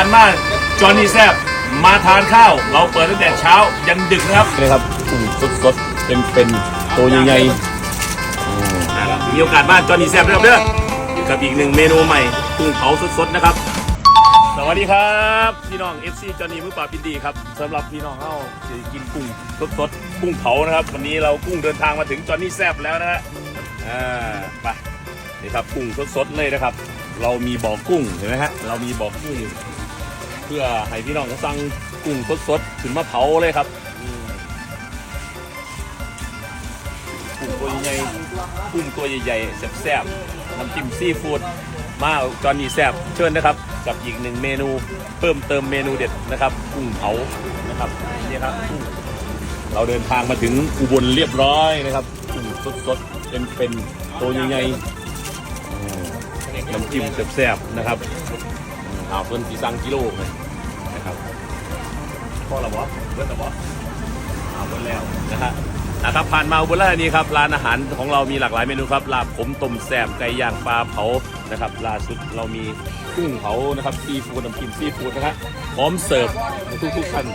ผ่านมาจอห์นนี่แซบมาทานข้าว เราเปิดตั้งแต่เช้ายันดึกนะครับนี่ครับกุ้งสดๆเป็นเป็นๆตัวใหญ่ๆนะครับมีโอกาสบ้านจอห์นนี่แซบนะครับเด้อกับอีกหนึ่งเมนูใหม่กุ้งเผาสดๆนะครับ สวัสดีครับ พี่น้อง FC จอห์นนี่มือปราบปินดีครับสำหรับพี่น้องเฮาจะกินกุ้งสดๆกุ้งเผานะครับ วันนี้เรากุ้งเดินทางมาถึงจอห์นนี่แซบแล้วนะฮะอ่าไปนี่ครับกุ้งสดๆเลยนะครับ เรามีบ่อกุ้งเห็นไหมฮะเรามีบ่อกุ้ง เพื่อให้พี่น้องเขาสั่งกุ้งสดๆขึ้นมาเผาเลยครับกุ้งตัวใหญ่กุ้งตัวใหญ่ๆแซ่บๆน้ำจิ้มซีฟู้ดมาจอนนี่แซ่บเชิญนะครับ กับอีกหนึ่งเมนูเพิ่มเติมเมนูเด็ดนะครับกุ้งเผานะครับนี่ครับเราเดินทางมาถึงอุบลเรียบร้อยนะครับกุ้งสดๆเป็นๆตัวใหญ่ๆน้ำจิ้มแซ่บๆนะครับ อืมเอาเพิ่นสีสั่งกิโลเลยนะครับพอละบอเพิ่นละบอเอาเพิ่นแล้วนะฮะนะครับผ่านมาอุบลราชธานีครับร้านอาหารของเรามีหลากหลายเมนูครับลาบขมต้มแซ่บไก่ย่างปลาเผานะครับล่าสุดเรามีกุ้งเผานะครับซีฟู้ดน้ำจิ้มซีฟู้ดนะฮะพร้อมเสิร์ฟทุกทุกๆท่าน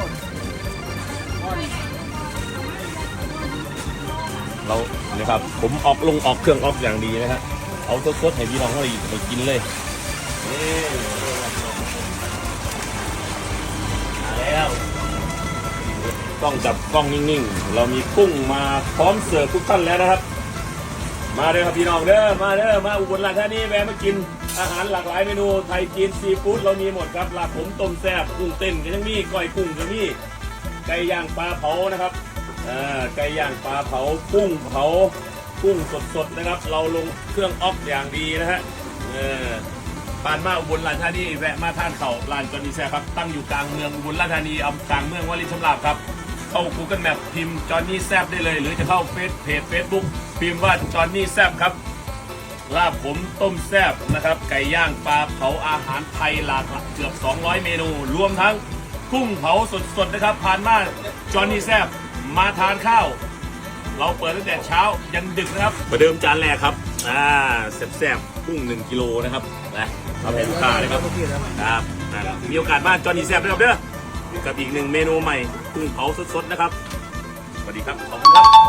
เรานะครับผมออกลงออกเครื่องออกอย่างดีนะฮะเอาสดๆให้พี่น้องเขาเลยไปกินเลย ต้องจับกล้องนิ่งๆ เรามีกุ้งมาพร้อมเสิร์ฟทุกท่านแล้วนะครับ มาเด้อครับพี่น้องเด้อ มาเด้อ มาอุบลราชธานีแวะมากิน อาหารหลากหลายเมนูไทยจีนซีฟู้ดเรามีหมดครับลาบผมต้มแซ่บกุ้งเต้นก็ยังมีก้อยกุ้งก็มีไก่ย่างปลาเผานะครับอ่าไก่ย่างปลาเผากุ้งเผากุ้งสดๆนะครับ เราลงเครื่องออกอย่างดีนะฮะเออผ่านมาอุบลราชธานีแวะมาทานเข่าวร้านจอนดีแซ่ครับตั้งอยู่กลางเมืองอุบลราชธานีอำกลางเมืองวลิชำราบครับ เข้า Google Map พิมพ์จอนนี่แซบได้เลย หรือจะเข้าเฟซเพจ Facebook พิมพ์ว่าจอนนี่แซบครับลาบผมต้มแซบนะครับ ไก่ย่างปลาเผาอาหารไทยหลากหลายเกือบ 200 เมนู รวมทั้งกุ้งเผาสดๆนะครับผ่านมาจอนนี่แซบมาทานข้าว เราเปิดตั้งแต่เช้ายันดึกนะครับประเดิมจานแรกครับอ่าแซ่บๆกุ้ง1กิโลนะครับนะเอาไปลูกค้าเลยครับครับนะครับมีโอกาสบ้านจอนนี่แซบด้วยครับเด้อ กับอีกหนึ่งเมนูใหม่กุ้งเผาสดๆนะครับ สวัสดีครับ ขอบคุณครับ